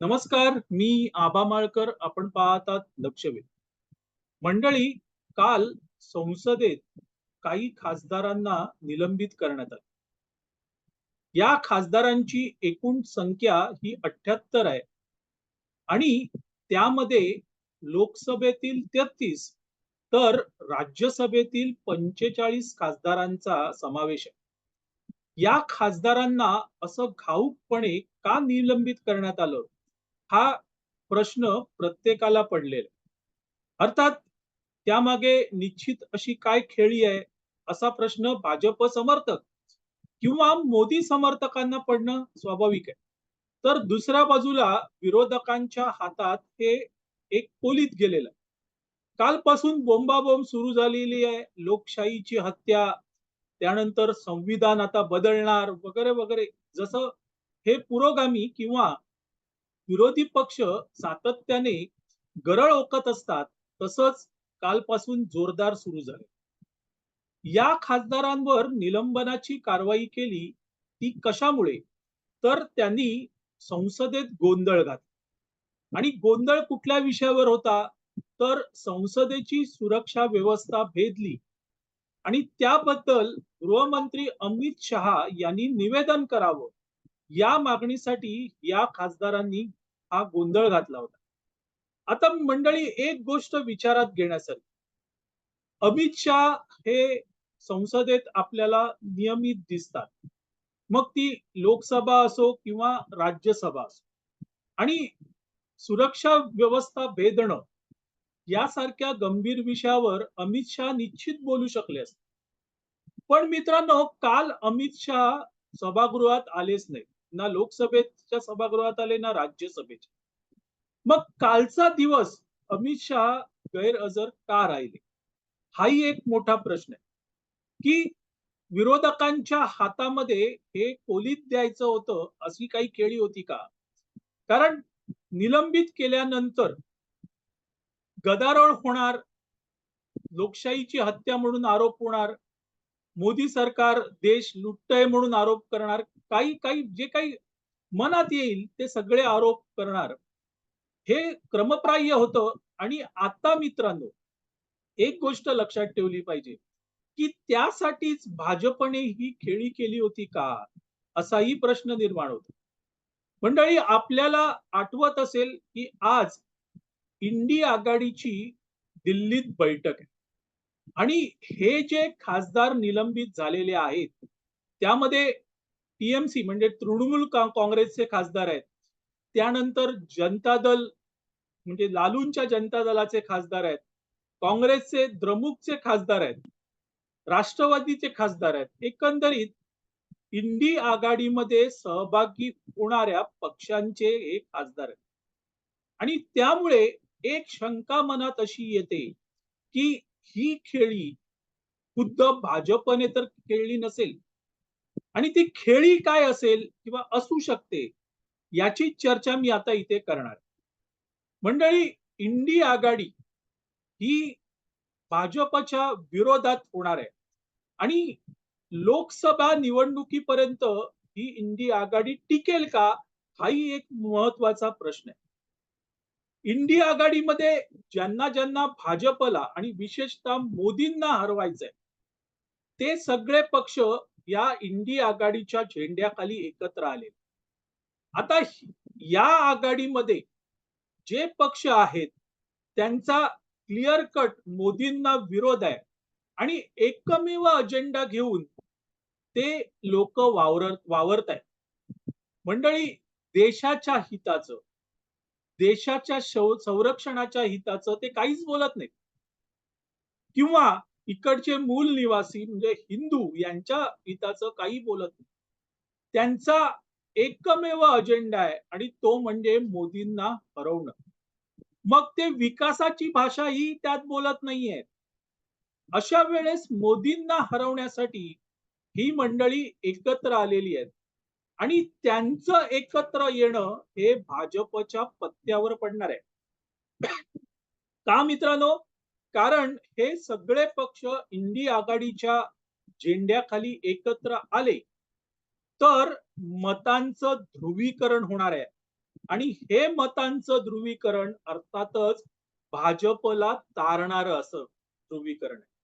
नमस्कार मी आबा माळकर आपण पाहतात लक्षवेध. मंडळी काल संसदेत काही खासदारांना निलंबित करण्यात आले. या खासदारांची एकूण संख्या ही अठ्याहत्तर आहे. आणि त्यामध्ये लोकसभेतील तेहतीस तर राज्यसभेतील पंचेचाळीस खासदारांचा समावेश आहे. या खासदारांना असं घाऊकपणे का निलंबित करण्यात आलं? हा प्रश्न प्रत्येकाला पडलेला अर्थात त्यामागे निश्चित अशी काय खेळी आहे असा प्रश्न भाजप समर्थक किंवा मोदी समर्थकांना पडणं स्वाभाविक आहे. तर दुसऱ्या बाजूला विरोधकांच्या हातात हे एक पोलीत गेलेलं आहे. कालपासून बोंबाबोंब सुरू झालेली आहे. लोकशाहीची हत्या त्यानंतर संविधान आता बदलणार वगैरे वगैरे. जसं हे पुरोगामी किंवा विरोधी पक्ष सातत्याने गरळ ओकत असतात तसंच कालपासून जोरदार सुरू झाले. या खासदारांवर निलंबनाची कारवाई केली ती कशामुळे? तर त्यांनी संसदेत गोंधळ घातला. आणि गोंधळ कुठल्या विषयावर होता? तर संसदेची सुरक्षा व्यवस्था भेदली. आणि त्याबद्दल गृहमंत्री अमित शहा यांनी निवेदन करावं या मागणीसाठी या खासदारांनी हा गोंधळ घातला होता. आता मंडळी एक गोष्ट विचारात घेण्यासारखी. अमित शहा हे संसदेत आपल्याला नियमित दिसतात. मग ती लोकसभा असो किंवा राज्यसभा असो. आणि सुरक्षा व्यवस्था भेदणं यासारख्या गंभीर विषयावर अमित शहा निश्चित बोलू शकले असते. पण मित्रांनो काल अमित शहा सभागृहात आलेच नाही ना लोकसभेच्या सभागृहात आले ना राज्यसभेच्या मग कालचा दिवस अमित शहा गैरहजर का राहिले? हाही एक मोठा प्रश्न आहे. की विरोधकांच्या हातामध्ये हे कोलीत द्यायचं होतं अशी काही खेळी होती का? कारण निलंबित केल्यानंतर गदारोळ होणार लोकशाहीची हत्या म्हणून आरोप होणार मोदी सरकार देश लुटतय म्हणून आरोप करणार काही काही जे काही मनात येईल ते सगळे आरोप करणार. हे क्रमप्राह्य होतं आणि आता मित्रांनो एक गोष्ट लक्षात ठेवली पाहिजे की त्यासाठीच भाजपने ही खेळी केली होती का? असाही प्रश्न निर्माण होतो. मंडळी आपल्याला आठवत असेल की आज इंडी आघाडीची दिल्लीत बैठक आहे. आणि हे जे खासदार निलंबित झालेले आहेत त्यामध्ये टीएमसी म्हणजे तृणमूल काँग्रेसचे खासदार आहेत. त्यानंतर जनता दल म्हणजे लालूंच्या जनता दलाचे खासदार आहेत. काँग्रेसचे द्रमुकचे खासदार आहेत. राष्ट्रवादीचे खासदार आहेत. एकंदरीत इंडी आघाडीमध्ये सहभागी होणाऱ्या पक्षांचे हे खासदार आहेत. आणि त्यामुळे एक शंका मनात अशी येते की ही खेळी खुद्द भाजपने तर खेळली नसेल. आणि ती खेळी काय असेल किंवा असू शकते याची चर्चा मी आता इथे करणार मंडळी इंडी आघाडी ही भाजपच्या विरोधात होणार आहे. आणि लोकसभा निवडणुकीपर्यंत ही इंडी आघाडी टिकेल का हाही एक महत्त्वाचा प्रश्न आहे. इंडी आघाडीमध्ये ज्यांना ज्यांना भाजपला आणि विशेषतः मोदींना हरवायचंय ते सगळे पक्ष या इंडी आघाडीच्या झेंड्याखाली एकत्र आले. आता या आघाडीमध्ये जे पक्ष आहेत त्यांचा क्लिअर कट मोदींना विरोध आहे. आणि एकमेव अजेंडा घेऊन ते लोक वावर वावरत आहेत. मंडळी देशाच्या हिताचं देशाच्या संरक्षणाच्या हिताचं ते काहीच बोलत नाही किंवा इकडचे मूल निवासी म्हणजे हिंदू यांच्या हिताचं काही बोलत नाही. त्यांचा एकमेव अजेंडा आहे आणि तो म्हणजे मोदींना हरवणं. मग ते विकासाची भाषा ही त्यात बोलत नाहीये. अशा वेळेस मोदींना हरवण्यासाठी ही मंडळी एकत्र आलेली आहेत. आणि त्यांचं एकत्र येणं हे भाजपच्या पत्त्यावर पडणार आहे. का मित्रांनो? कारण हे सगळे पक्ष इंडी आघाडीच्या झेंड्याखाली एकत्र आले. तर मतांचं ध्रुवीकरण होणार आहे. आणि हे मतांचं ध्रुवीकरण अर्थातच भाजपला तारणार असं ध्रुवीकरण आहे.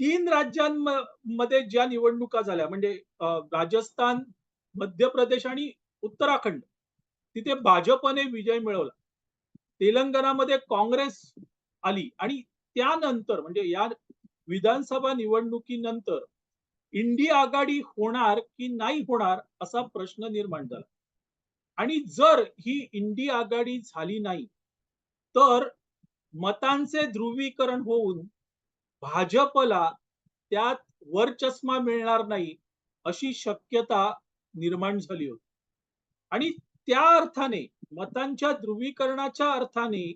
तीन राज्यांमध्ये ज्या निवडणुका झाल्या म्हणजे राजस्थान मध्य प्रदेश आणि उत्तराखंड तिथे भाजपने विजय मिळवला. तेलंगणामध्ये काँग्रेस आली. आणि त्यानंतर म्हणजे या विधानसभा निवडणुकीनंतर इंडी आघाडी होणार की नाही होणार असा प्रश्न निर्माण झाला. आणि जर ही इंडी आघाडी झाली नाही तर मतांचे ध्रुवीकरण होऊन भाजपला त्यात वरचष्मा मिळणार नाही अशी शक्यता निर्माण झाली होती. आणि त्या अर्थाने मतांच्या ध्रुवीकरणाच्या अर्थाने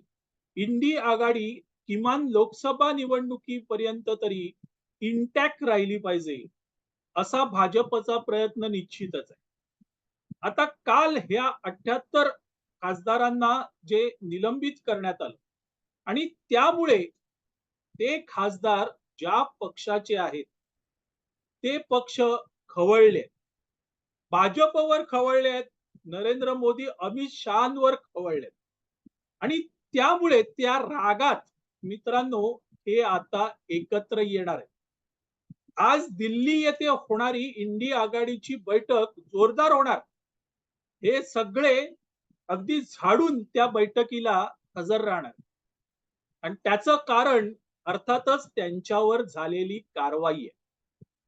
इंडी आघाडी किमान लोकसभा निवडणुकीपर्यंत तरी इंटॅक्ट राहिली पाहिजे असा भाजपचा प्रयत्न निश्चितच आहे. आता काल ह्या अठ्याहत्तर खासदारांना जे निलंबित करण्यात आलं आणि त्यामुळे ते खासदार ज्या पक्षाचे आहेत ते पक्ष खवळले. भाजपवर खवळले आहेत नरेंद्र मोदी अमित शहांवर खवळले आणि त्यामुळे त्या रागात मित्रांनो हे आता एकत्र येणार आहे. आज दिल्ली येथे होणारी इंडिया आघाडीची बैठक जोरदार होणार. हे सगळे अगदी झाडून त्या बैठकीला हजर राहणार. आणि त्याचं कारण अर्थातच त्यांच्यावर झालेली कारवाई आहे.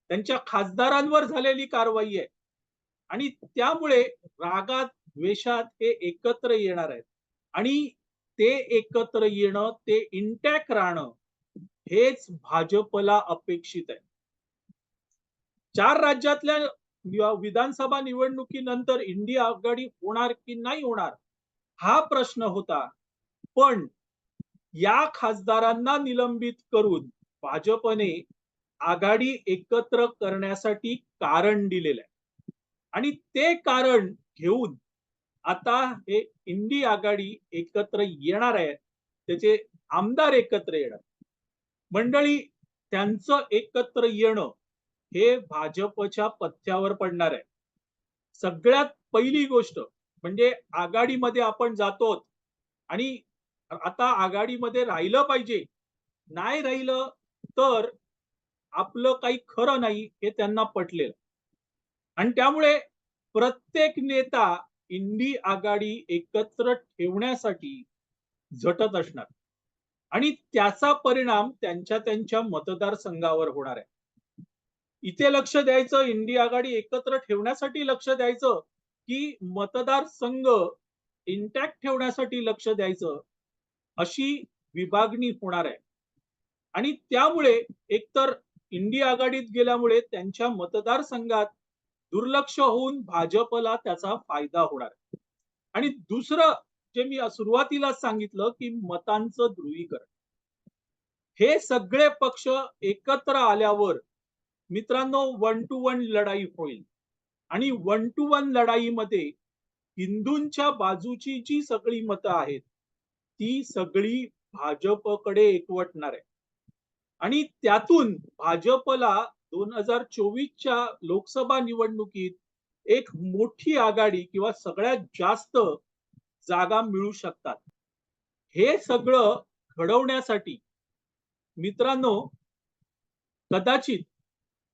त्यांच्या खासदारांवर झालेली कारवाई आहे. आणि त्यामुळे रागात द्वेषात हे एकत्र येणार आहेत. आणि ते एकत्र येणं ते इंटॅक्ट राहणं हेच भाजपला अपेक्षित आहे. चार राज्यातल्या विधानसभा निवडणुकीनंतर इंडिया आघाडी होणार की नाही होणार हा प्रश्न होता. पण या खासदारांना निलंबित करून भाजपने आघाडी एकत्र करण्यासाठी कारण दिलेलं आहे. आणि ते कारण घेऊन आता हे इंडी आघाडी एकत्र येणार आहे त्याचे आमदार एकत्र येणार मंडळी त्यांचं एकत्र येणं हे भाजपच्या पथ्यावर पडणार आहे. सगळ्यात पहिली गोष्ट म्हणजे आघाडीमध्ये आपण जातो आणि आता आघाडीमध्ये राहिलं पाहिजे नाही राहिलं तर आपलं काही खरं नाही हे त्यांना पटलेलं. आणि त्यामुळे प्रत्येक नेता इंडी आघाडी एकत्र ठेवण्यासाठी झटत असणार. आणि त्याचा परिणाम त्यांच्या त्यांच्या मतदारसंघावर होणार आहे. इथे लक्ष द्यायचं इंडी आघाडी एकत्र ठेवण्यासाठी लक्ष द्यायचं की मतदारसंघ इंटॅक्ट ठेवण्यासाठी लक्ष द्यायचं अशी विभागणी होणार आहे. आणि त्यामुळे एकतर इंडी आघाडीत गेल्यामुळे त्यांच्या मतदारसंघात दुर्लक्ष होऊन भाजपला त्याचा फायदा होणार आहे. आणि दुसरं जे मी सुरुवातीला सांगितलं की मतांचं ध्रुवीकरण. हे सगळे पक्ष एकत्र आल्यावर मित्रांनो वन टू वन लढाई होईल. आणि वन टू वन लढाईमध्ये हिंदूंच्या बाजूची जी सगळी मतं आहेत ती सगळी भाजपकडे एकवटणार आहे आणि त्यातून भाजपला दोन हजार चोवीसच्या लोकसभा निवडणुकीत एक मोठी आघाडी किंवा सगळ्यात जास्त जागा मिळू शकतात. हे सगळं घडवण्यासाठी मित्रांनो कदाचित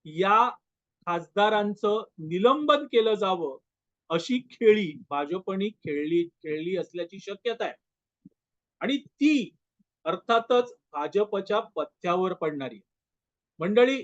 या खासदारांचं निलंबन केलं जावं अशी खेळी भाजपने खेळली खेळली असल्याची शक्यता आहे. आणि ती अर्थातच भाजपच्या पथ्यावर पडणारी मंडळी